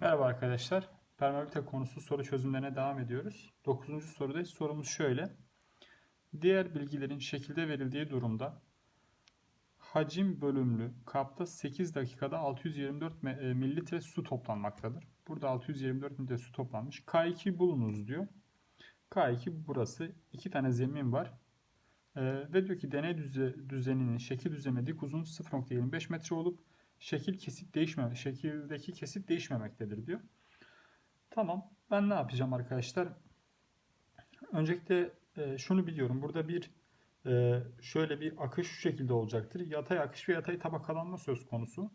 Merhaba arkadaşlar. Permeabilite konusu soru çözümlerine devam ediyoruz. 9. sorudayız. Sorumuz şöyle. Diğer bilgilerin şekilde verildiği durumda hacim bölümlü kapta 8 dakikada 624 me- e, mililitre su toplanmaktadır. Burada 624 mililitre su toplanmış. K2 bulunuz diyor. K2 burası. iki tane zemin var. Ee, ve diyor ki deney düze- düzeninin şekil düzenine dik uzun 0.25 metre olup şekil kesit değişmeme, şekildeki kesit değişmemektedir diyor. Tamam. Ben ne yapacağım arkadaşlar? Öncelikle e, şunu biliyorum. Burada bir e, şöyle bir akış şu şekilde olacaktır. Yatay akış ve yatay tabakalanma söz konusu.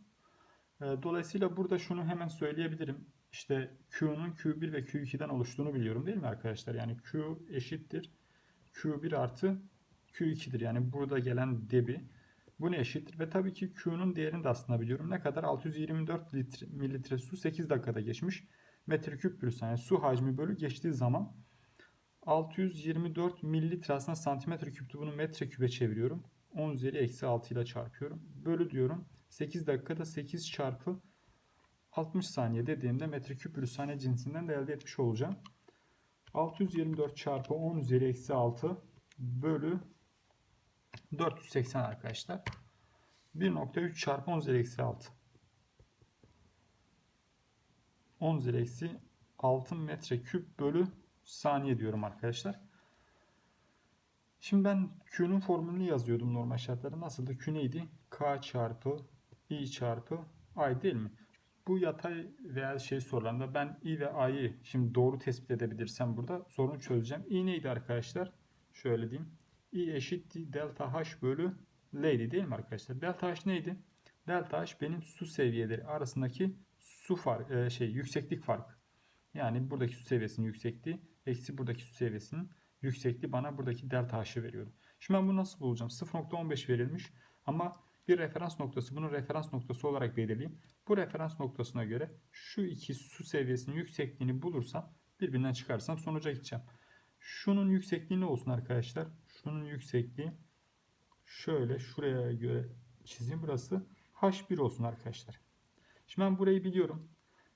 E, dolayısıyla burada şunu hemen söyleyebilirim. İşte Q'nun Q1 ve Q2'den oluştuğunu biliyorum değil mi arkadaşlar? Yani Q eşittir Q1 artı Q2'dir. Yani burada gelen debi. Bu ne eşittir? Ve tabii ki Q'nun değerini de aslında biliyorum. Ne kadar? 624 litre, mililitre su 8 dakikada geçmiş. Metreküp bölü saniye su hacmi bölü geçtiği zaman 624 mililitre aslında santimetre küptü. Bunu metreküpe çeviriyorum. 10 üzeri eksi 6 ile çarpıyorum. Bölü diyorum. 8 dakikada 8 çarpı 60 saniye dediğimde metreküp bölü saniye cinsinden de elde etmiş olacağım. 624 çarpı 10 üzeri eksi 6 bölü 480 arkadaşlar. 1.3 çarpı 10 üzeri eksi 6. 10 üzeri eksi 6 metre küp bölü saniye diyorum arkadaşlar. Şimdi ben Q'nun formülünü yazıyordum normal şartlarda. Nasıldı? Q neydi? K çarpı I çarpı I değil mi? Bu yatay veya şey sorularında ben I ve I'yi şimdi doğru tespit edebilirsem burada sorunu çözeceğim. I neydi arkadaşlar? Şöyle diyeyim. I eşittir delta H bölü L'ydi değil mi arkadaşlar? Delta H neydi? Delta H benim su seviyeleri arasındaki su fark, şey yükseklik farkı. Yani buradaki su seviyesinin yüksekliği eksi buradaki su seviyesinin yüksekliği bana buradaki delta H'ı veriyor. Şimdi ben bunu nasıl bulacağım? 0.15 verilmiş ama bir referans noktası bunu referans noktası olarak belirleyeyim. Bu referans noktasına göre şu iki su seviyesinin yüksekliğini bulursam birbirinden çıkarsam sonuca gideceğim. Şunun yüksekliği ne olsun arkadaşlar? Şunun yüksekliği şöyle şuraya göre çizeyim. Burası H1 olsun arkadaşlar. Şimdi ben burayı biliyorum.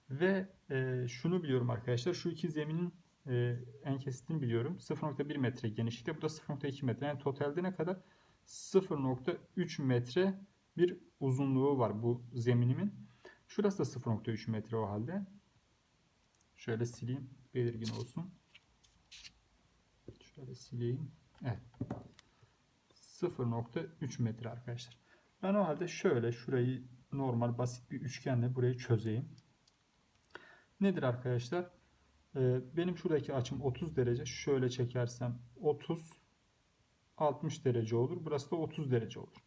Ve e, şunu biliyorum arkadaşlar. Şu iki zeminin e, en kesitini biliyorum. 0.1 metre genişlikte. Bu da 0.2 metre. Yani totalde ne kadar? 0.3 metre bir uzunluğu var bu zeminimin. Şurası da 0.3 metre o halde. Şöyle sileyim. Belirgin olsun. Şöyle sileyim. Evet. 0.3 metre arkadaşlar. Ben o halde şöyle şurayı normal basit bir üçgenle burayı çözeyim. Nedir arkadaşlar? Ee, benim şuradaki açım 30 derece. Şöyle çekersem 30 60 derece olur. Burası da 30 derece olur.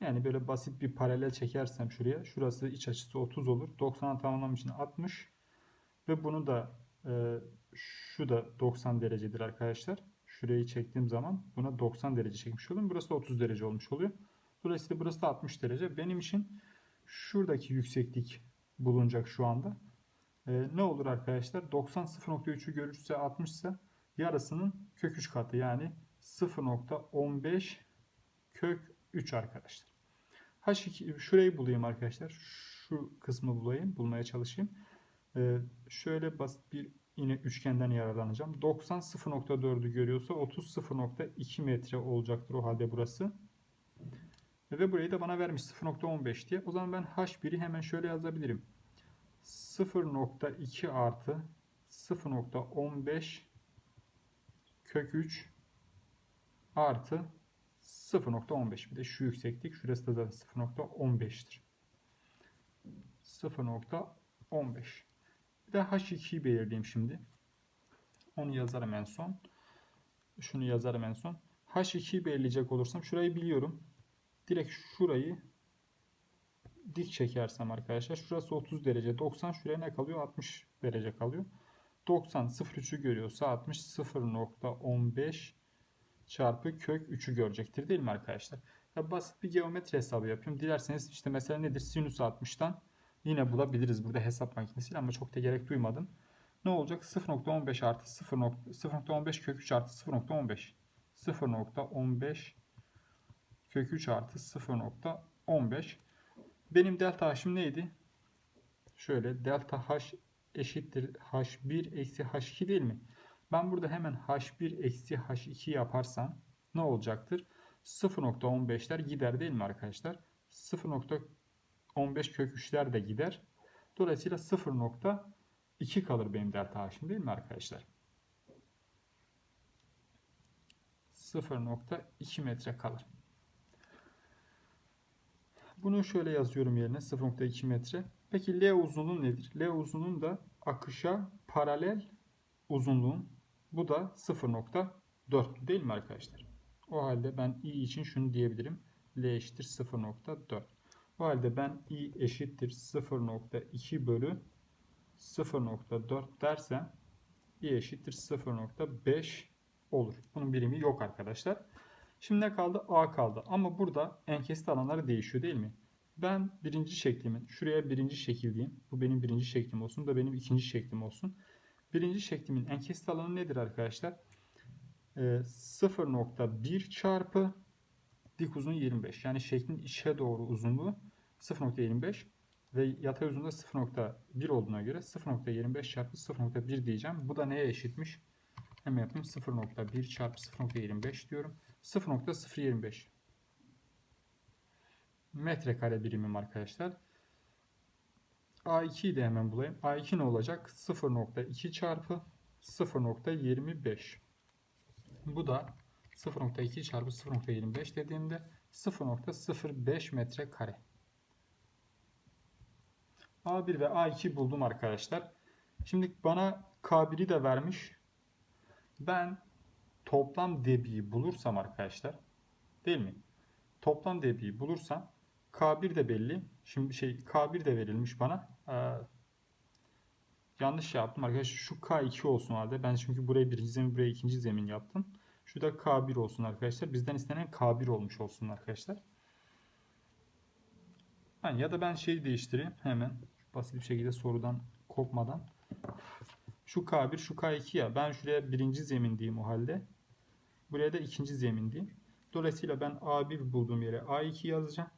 Yani böyle basit bir paralel çekersem şuraya. Şurası iç açısı 30 olur. 90'a tamamlam için 60. Ve bunu da e, şu da 90 derecedir arkadaşlar. Şurayı çektiğim zaman buna 90 derece çekmiş oluyorum. Burası da 30 derece olmuş oluyor. Dolayısıyla burası da 60 derece. Benim için şuradaki yükseklik bulunacak şu anda. Ee, ne olur arkadaşlar? 90 0.3'ü görürse 60 ise yarısının kök 3 katı yani 0.15 kök 3 arkadaşlar. H2 şurayı bulayım arkadaşlar. Şu kısmı bulayım. Bulmaya çalışayım. Ee, şöyle basit bir yine üçgenden yararlanacağım. 90 0.4'ü görüyorsa 30 0.2 metre olacaktır o halde burası. Ve burayı da bana vermiş 0.15 diye. O zaman ben H1'i hemen şöyle yazabilirim. 0.2 artı 0.15 kök 3 artı 0.15 bir de şu yükseklik şurası da zaten 0.15'tir. 0.15 bir de H2'yi belirleyeyim şimdi. Onu yazarım en son. Şunu yazarım en son. H2'yi belirleyecek olursam şurayı biliyorum. Direkt şurayı dik çekersem arkadaşlar şurası 30 derece 90 şuraya ne kalıyor 60 derece kalıyor 90 0.3'ü görüyorsa 60 0.15 çarpı kök 3'ü görecektir değil mi arkadaşlar ya basit bir geometri hesabı yapıyorum dilerseniz işte mesela nedir sinüs 60'tan yine bulabiliriz burada hesap makinesiyle ama çok da gerek duymadım ne olacak 0.15 artı 0.15 kök 3 artı 0.15 0.15 kök 3 artı 0.15 benim delta h'im neydi? şöyle delta H eşittir H1 eksi H2 değil mi? Ben burada hemen H1 eksi H2 yaparsam ne olacaktır? 0.15'ler gider değil mi arkadaşlar? 0.15 kök 3'ler de gider. Dolayısıyla 0.2 kalır benim delta H'im değil mi arkadaşlar? 0.2 metre kalır. Bunu şöyle yazıyorum yerine 0.2 metre. Peki L uzunluğu nedir? L uzunluğun da akışa paralel uzunluğun. Bu da 0.4 değil mi arkadaşlar? O halde ben i için şunu diyebilirim. L eşittir 0.4. O halde ben i eşittir 0.2 bölü 0.4 dersem i eşittir 0.5 olur. Bunun birimi yok arkadaşlar. Şimdi ne kaldı? A kaldı. Ama burada enkesti alanları değişiyor değil mi? Ben birinci şeklimin, şuraya birinci şekil diyeyim. Bu benim birinci şeklim olsun. Da benim ikinci şeklim olsun. Birinci şeklimin enkesti alanı nedir arkadaşlar? Ee, 0.1 çarpı dik uzun 25. Yani şeklin içe doğru uzunluğu 0.25 ve yatay uzunluğu 0.1 olduğuna göre 0.25 çarpı 0.1 diyeceğim. Bu da neye eşitmiş? Hemen yapayım. 0.1 çarpı 0.25 diyorum. 0.025 metrekare birimim arkadaşlar. A2'yi de hemen bulayım. A2 ne olacak? 0.2 çarpı 0.25. Bu da 0.2 çarpı 0.25 dediğimde 0.05 metrekare. A1 ve A2 buldum arkadaşlar. Şimdi bana K1'i de vermiş. Ben toplam debiyi bulursam arkadaşlar değil mi? Toplam debiyi bulursam K1 de belli. Şimdi şey K1 de verilmiş bana. Ee, yanlış yaptım arkadaşlar. Şu K2 olsun halde. Ben çünkü burayı birinci zemin buraya ikinci zemin yaptım. Şu da K1 olsun arkadaşlar. Bizden istenen K1 olmuş olsun arkadaşlar. Yani ya da ben şeyi değiştireyim hemen. Basit bir şekilde sorudan kopmadan. Şu K1 şu K2 ya. Ben şuraya birinci zemin diyeyim o halde. Buraya da ikinci zemin diyeyim. Dolayısıyla ben A1 bulduğum yere A2 yazacağım.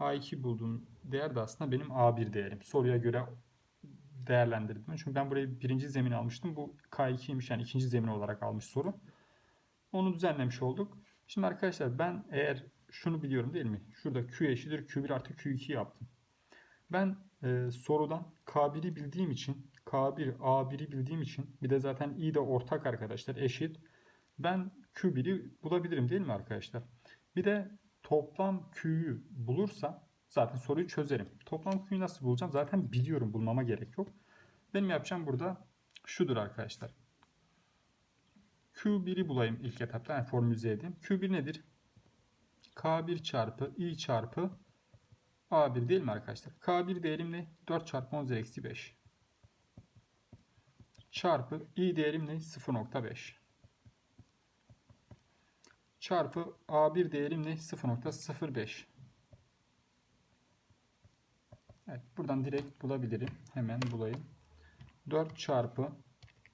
A2 bulduğum değer de aslında benim A1 değerim. Soruya göre değerlendirdim. Çünkü ben burayı birinci zemin almıştım. Bu K2'ymiş yani ikinci zemin olarak almış soru. Onu düzenlemiş olduk. Şimdi arkadaşlar ben eğer şunu biliyorum değil mi? Şurada Q eşittir Q1 artı Q2 yaptım. Ben e, sorudan K1'i bildiğim için K1 A1'i bildiğim için bir de zaten i de ortak arkadaşlar eşit. Ben Q1'i bulabilirim değil mi arkadaşlar? Bir de toplam Q'yu bulursam zaten soruyu çözerim. Toplam Q'yu nasıl bulacağım? Zaten biliyorum bulmama gerek yok. Benim yapacağım burada şudur arkadaşlar. Q1'i bulayım ilk etapta. Yani formülize edeyim. Q1 nedir? K1 çarpı I çarpı A1 değil mi arkadaşlar? K1 değerim ne? 4 çarpı 10 eksi 5. Çarpı I değerim ne? 0.5 çarpı A1 değerim ne? 0.05. Evet, buradan direkt bulabilirim. Hemen bulayım. 4 çarpı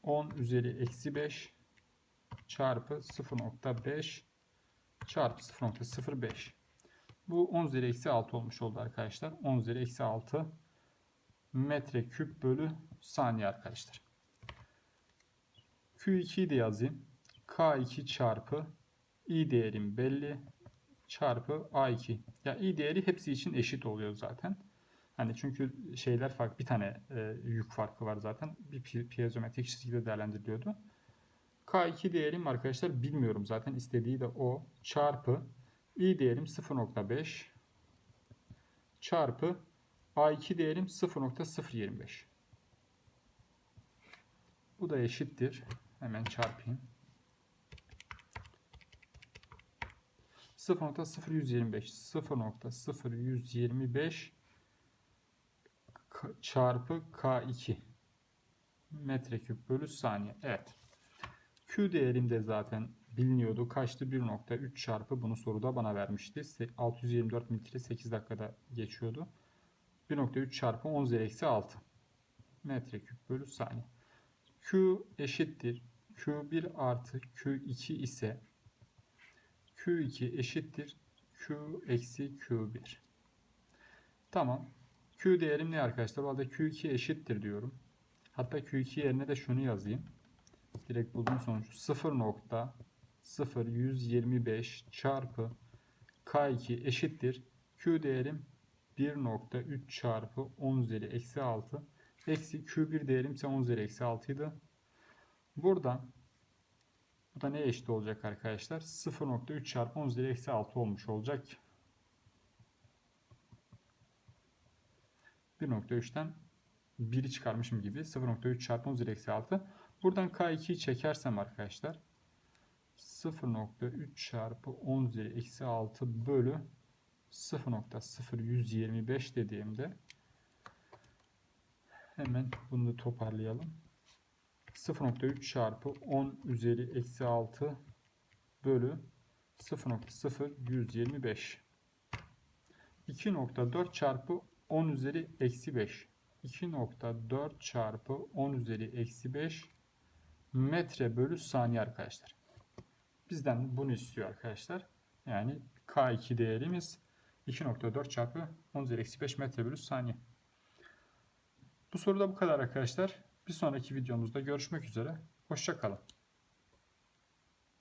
10 üzeri eksi 5 çarpı 0.5 çarpı 0.05. Bu 10 üzeri eksi 6 olmuş oldu arkadaşlar. 10 üzeri eksi 6 metre küp bölü saniye arkadaşlar. Q2'yi de yazayım. K2 çarpı i değerim belli çarpı a2. Ya i değeri hepsi için eşit oluyor zaten. Hani çünkü şeyler farklı. Bir tane e, yük farkı var zaten. Bir pi piezometrik şekilde değerlendiriliyordu. K2 değerim arkadaşlar bilmiyorum zaten. istediği de o. Çarpı i değerim 0.5 çarpı a2 değerim 0.025. Bu da eşittir. Hemen çarpayım. 0.0125 0.0125 çarpı K2 metreküp bölü saniye. Evet. Q değerim de zaten biliniyordu. Kaçtı? 1.3 çarpı bunu soruda bana vermişti. 624 mililitre 8 dakikada geçiyordu. 1.3 çarpı 10 üzeri eksi 6 metreküp bölü saniye. Q eşittir. Q1 artı Q2 ise Q2 eşittir Q eksi Q1. Tamam. Q değerim ne arkadaşlar? O halde Q2 eşittir diyorum. Hatta Q2 yerine de şunu yazayım. Direkt bulduğum sonuç 0.0125 çarpı K2 eşittir. Q değerim 1.3 çarpı 10 üzeri eksi 6. Eksi Q1 değerim ise 10 üzeri eksi 6 idi. Buradan bu da neye eşit olacak arkadaşlar? 0.3 çarpı 10 üzeri eksi 6 olmuş olacak. 1.3'ten 1'i çıkarmışım gibi. 0.3 çarpı 10 üzeri eksi 6. Buradan K2'yi çekersem arkadaşlar 0.3 çarpı 10 üzeri eksi 6 bölü 0.0125 dediğimde hemen bunu da toparlayalım. 0.3 çarpı 10 üzeri eksi 6 bölü 0.0125 2.4 çarpı 10 üzeri eksi 5 2.4 çarpı 10 üzeri eksi 5 metre bölü saniye arkadaşlar. Bizden bunu istiyor arkadaşlar. Yani K2 değerimiz 2.4 çarpı 10 üzeri eksi 5 metre bölü saniye. Bu soruda bu kadar arkadaşlar. Bir sonraki videomuzda görüşmek üzere. Hoşçakalın.